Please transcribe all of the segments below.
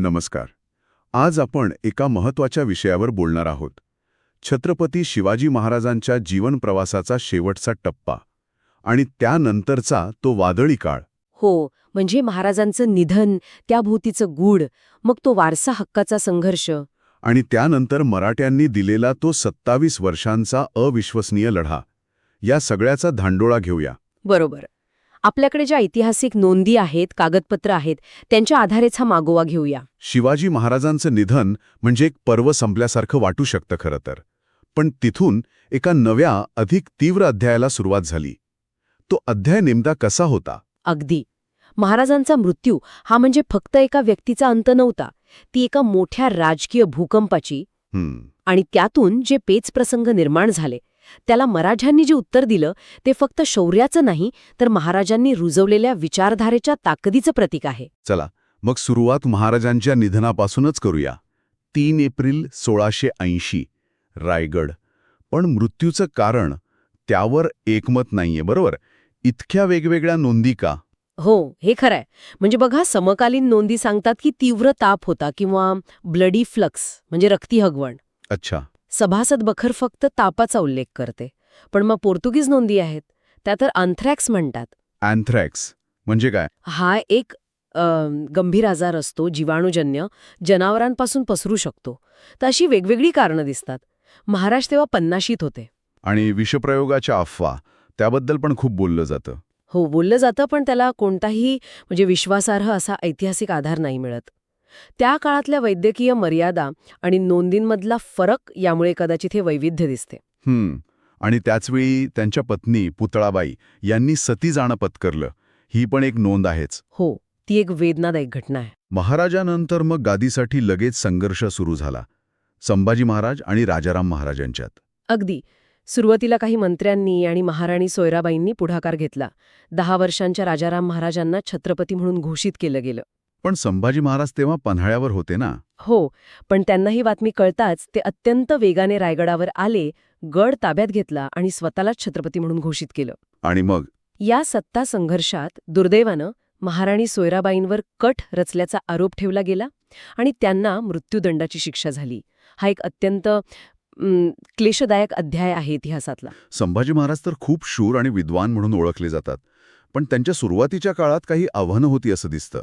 नमस्कार. आज आपण एका महत्त्वाच्या विषयावर बोलणार आहोत. छत्रपती शिवाजी महाराजांच्या जीवन प्रवासाचा शेवटचा टप्पा आणि त्यानंतरचा तो वादळी काळ. हो म्हणजे महाराजांचं निधन त्या भोवतीचं गूढ मग तो वारसा हक्काचा संघर्ष. आणि त्यानंतर मराठ्यांनी दिलेला तो सत्तावीस वर्षांचा अविश्वसनीय लढा. या सगळ्याचा धांडोळा घेऊया. बरोबर. आपल्याकडे ज्या ऐतिहासिक नोंदी आहेत कागदपत्र आहेत त्यांच्या आधारेच हा मागोवा घेऊया. शिवाजी महाराजांचं निधन म्हणजे एक पर्व संपल्यासारखं वाटू शकतं खरं तर. पण तिथून एका नव्या अधिक तीव्र अध्यायाला सुरुवात झाली. तो अध्याय नेमका कसा होता? अगदी. महाराजांचा मृत्यू हा म्हणजे फक्त एका व्यक्तीचा अंत नव्हता. ती एका मोठ्या राजकीय भूकंपाची आणि त्यातून जे पेच प्रसंग निर्माण झाले त्याला मराठ्यांनी जे उत्तर दिलं ते फक्त शौर्याचं नाही तर महाराजांनी रुजवलेल्या विचारधारेच्या ताकदीचं प्रतीक आहे. चला मग सुरुवात महाराजांच्या निधनापासूनच करूया. तीन एप्रिल सोळाशे ऐंशी रायगड. पण मृत्यूचं कारण त्यावर एकमत नाहीये बरोबर? इतक्या वेगवेगळ्या नोंदी का? हो हे खरंय. म्हणजे बघा समकालीन नोंदी सांगतात की तीव्र ताप होता किंवा ब्लडी फ्लक्स म्हणजे रक्ती हगवण. अच्छा. सभासद बखर फक्त तापाचा उल्लेख करते. पण मग पोर्तुगीज नोंदी आहेत. त्या तर अँथ्रॅक्स म्हणतात. अँथ्रॅक्स म्हणजे काय? हा एक अं, गंभीर आजार असतो जीवाणूजन्य जनावरांपासून पसरू शकतो. तर अशी वेगवेगळी कारणं दिसतात. महाराज तेव्हा पन्नाशीत होते. आणि विषप्रयोगाच्या अफवा त्याबद्दल पण खूप बोललं जातं. हो बोललं जातं पण त्याला कोणताही म्हणजे विश्वासार्ह असा ऐतिहासिक आधार नाही मिळत. त्या काळातल्या वैद्यकीय मर्यादा आणि नोंदींमधला फरक यामुळे कदाचित हे वैविध्य दिसते. हम्म. आणि त्याचवेळी त्यांच्या पत्नी पुतळाबाई यांनी सती जाणं पत्करलं. ही पण एक नोंद आहेच. हो ती एक वेदनादायक घटना आहे. महाराजानंतर मग गादीसाठी लगेच संघर्ष सुरू झाला. संभाजी महाराज आणि राजाराम महाराजांच्यात. अगदी. सुरुवातीला काही मंत्र्यांनी आणि महाराणी सोयराबाईंनी पुढाकार घेतला. दहा वर्षांच्या राजाराम महाराजांना छत्रपती म्हणून घोषित केलं गेलं. पण संभाजी महाराज तेव्हा पन्हाळ्यावर होते ना? हो पण त्यांना ही बातमी कळताच ते अत्यंत वेगाने रायगडावर आले गड ताब्यात घेतला आणि स्वतःलाच छत्रपती म्हणून घोषित केलं. आणि मग? या सत्ता संघर्षात दुर्दैवानं महाराणी सोयराबाईंवर कट रचल्याचा आरोप ठेवला गेला आणि त्यांना मृत्यूदंडाची शिक्षा झाली. हा एक अत्यंत क्लेशदायक अध्याय आहे इतिहासातला. संभाजी महाराज तर खूप शूर आणि विद्वान म्हणून ओळखले जातात पण त्यांच्या सुरुवातीच्या काळात काही आव्हानं होती असं दिसतं.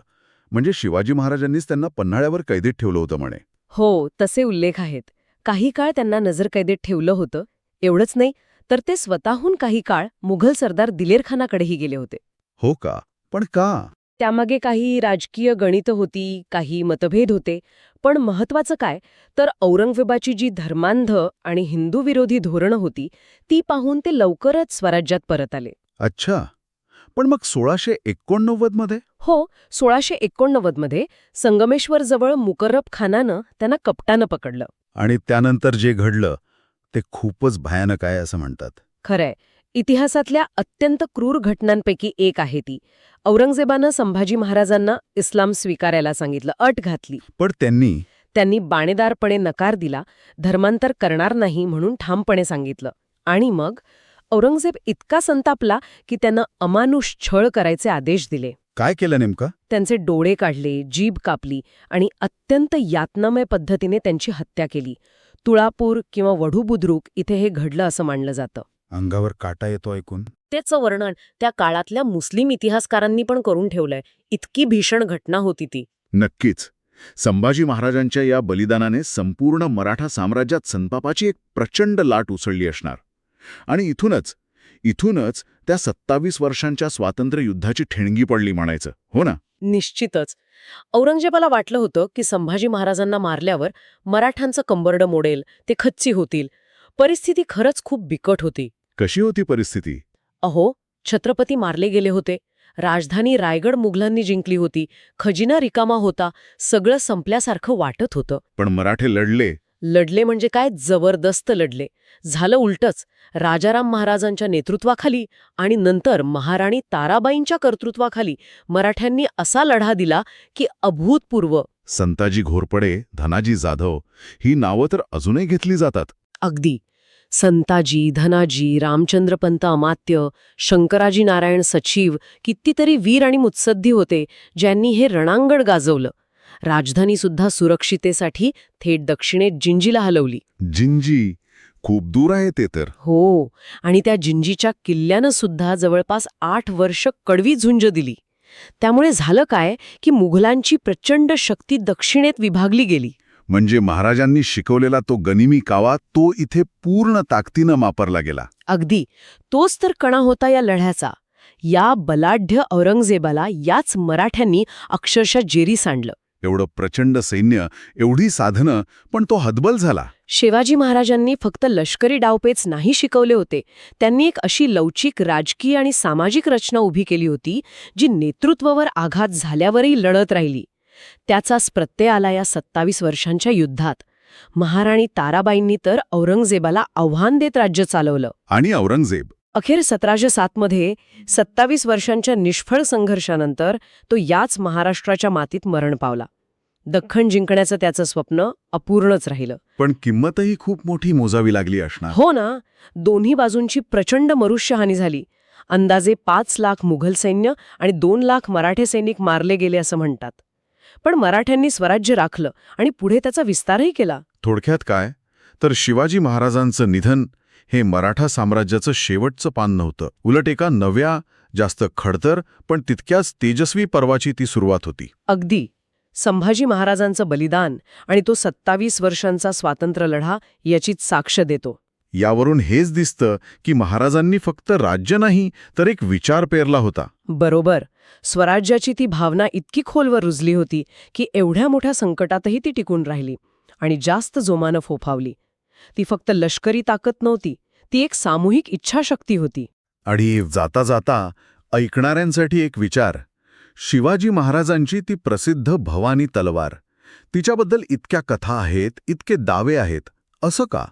म्हणजे शिवाजी महाराजांनीच त्यांना पन्हाळ्यावर कैदेत ठेवलं होतं म्हणे. हो तसे उल्लेख आहेत. काही काळ त्यांना नजरकैदेत ठेवलं होतं. एवढंच नाही तर ते स्वतःहून काही काळ मुघल सरदार दिलेरखानाकडेही गेले होते. हो का? पण का? त्यामागे काही राजकीय गणितं होती काही मतभेद होते. पण महत्वाचं काय? तर औरंगजेबाची जी धर्मांध आणि हिंदू विरोधी धोरणं होती ती पाहून ते लवकरच स्वराज्यात परत आले. अच्छा. पण मग सोळाशे एकोणनव्वदमध्ये हो सोळाशे एकोणनव्वदमध्ये संगमेश्वरजवळ मुकर्रब खानानं त्यांना कपटानं पकडलं. आणि त्यानंतर जे घडलं ते खूपच भयानक आहे असं म्हणतात. खरंय. इतिहासातल्या अत्यंत क्रूर घटनांपैकी एक आहे ती. औरंगजेबानं संभाजी महाराजांना इस्लाम स्वीकारायला सांगितलं अट घातली. पण त्यांनी? त्यांनी बाणेदारपणे नकार दिला धर्मांतर करणार नाही म्हणून ठामपणे सांगितलं. आणि मग औरंगजेब इतका संतापला की त्यानं अमानुष छळ करायचे आदेश दिले. काय केलं नेमकं? त्यांचे डोळे काढले जीभ कापली आणि अत्यंत यातनामय पद्धतीने त्यांची हत्या केली. तुळापूर किंवा वढू बुद्रुक इथे हे घडलं असं मानलं जातं. अंगावर काटा येतो ऐकून? त्याचं वर्णन त्या काळातल्या मुस्लिम इतिहासकारांनी पण करून ठेवलंय. इतकी भीषण घटना होती ती. नक्कीच. संभाजी महाराजांच्या या बलिदानाने संपूर्ण मराठा साम्राज्यात संतापाची एक प्रचंड लाट उसळली असणार. आणि इथूनच इथूनच त्या सत्तावीस वर्षांच्या स्वातंत्र्य युद्धाची ठेणगी पडली म्हणायचं. हो ना? निश्चितच. औरंगजेबाला वाटलं होतं की संभाजी महाराजांना मारल्यावर मराठांचं कंबरडं मोडेल ते खच्ची होतील. परिस्थिती खरंच खूप बिकट होती. कशी होती परिस्थिती? अहो छत्रपती मारले गेले होते. राजधानी रायगड मुघलांनी जिंकली होती. खजिना रिकामा होता. सगळं संपल्यासारखं वाटत होतं. पण मराठे लढले. लढले म्हणजे काय? जबरदस्त लढले. झालं उलटच. राजाराम महाराजांच्या नेतृत्वाखाली आणि नंतर महाराणी ताराबाईंच्या कर्तृत्वाखाली मराठ्यांनी असा लढा दिला की अभूतपूर्व. संताजी घोरपडे धनाजी जाधव ही नावं तर अजूनही घेतली जातात. अगदी. संताजी धनाजी रामचंद्रपंत अमात्य शंकराजी नारायण सचिव कितीतरी वीर आणि मुत्सद्दी होते ज्यांनी हे रणांगण गाजवलं. राजधानीसुद्धा सुरक्षितेसाठी थेट दक्षिणेत जिंजीला हलवली. जिंजी? खूप दूर आहे ते तर. हो आणि त्या जिंजीच्या किल्ल्यानं सुद्धा जवळपास आठ वर्ष कडवी झुंज दिली. त्यामुळे झालं काय की मुघलांची प्रचंड शक्ती दक्षिणेत विभागली गेली. म्हणजे महाराजांनी शिकवलेला तो गनिमी कावा तो इथे पूर्ण ताकदीनं वापरला गेला. अगदी. तोच तर कणा होता या लढ्याचा. या बलाढ्य औरंगजेबाला याच मराठ्यांनी अक्षरशः जेरी सांडलं एवढं प्रचंड सैन्य एवढी साधनं पण तो हतबल झाला. शिवाजी महाराजांनी फक्त लष्करी डावपेच नाही शिकवले होते. त्यांनी एक अशी लवचिक राजकीय आणि सामाजिक रचना उभी केली होती जी नेतृत्वावर आघात झाल्यावरही लढत राहिली. त्याचाच प्रत्यय आला या सत्तावीस वर्षांच्या युद्धात. महाराणी ताराबाईंनी तर औरंगजेबाला आव्हान देत राज्य चालवलं. आणि औरंगजेब. अखेर सतराशे सातमध्ये सत्तावीस वर्षांच्या निष्फळ संघर्षानंतर तो याच महाराष्ट्राच्या मातीत मरण पावला. दख्खन जिंकण्याचं त्याचं स्वप्न अपूर्णच राहिलं. पण किंमतही खूप मोठी मोजावी लागली असणार. हो ना दोन्ही बाजूंची प्रचंड मनुष्यहानी झाली. अंदाजे पाच लाख मुघल सैन्य आणि दोन लाख मराठे सैनिक मारले गेले असं म्हणतात. पण मराठ्यांनी स्वराज्य राखलं आणि पुढे त्याचा विस्तारही केला. थोडक्यात काय? तर शिवाजी महाराजांचं निधन हे मराठा साम्राज्याचं शेवटचं पान नव्हतं. उलट एका नव्या जास्त खडतर पण तितक्याच तेजस्वी पर्वाची ती सुरुवात होती. अगदी. संभाजी महाराजांचं बलिदान आणि तो सत्तावीस वर्षांचा स्वातंत्र्य लढा याचीच साक्ष देतो. यावरून हेच दिसतं की महाराजांनी फक्त राज्य नाही तर एक विचार पेरला होता. बरोबर. स्वराज्याची ती भावना इतकी खोलवर रुजली होती की एवढ्या मोठ्या संकटातही ती टिकून राहिली आणि जास्त जोमानं फोफावली. ती फक्त लष्करी ताकद नव्हती ती एक सामूहिक इच्छाशक्ती होती. आणि जाता जाता ऐकणाऱ्यांसाठी एक विचार. शिवाजी महाराजांची ती प्रसिद्ध भवानी तलवार. तिच्याबद्दल इतक्या कथा आहेत इतके दावे आहेत असं का?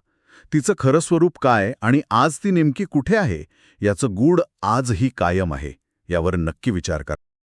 तिचं खरं स्वरूप काय आणि आज ती नेमकी कुठे आहे? याचं गूढ आजही कायम आहे यावर नक्की विचार करा.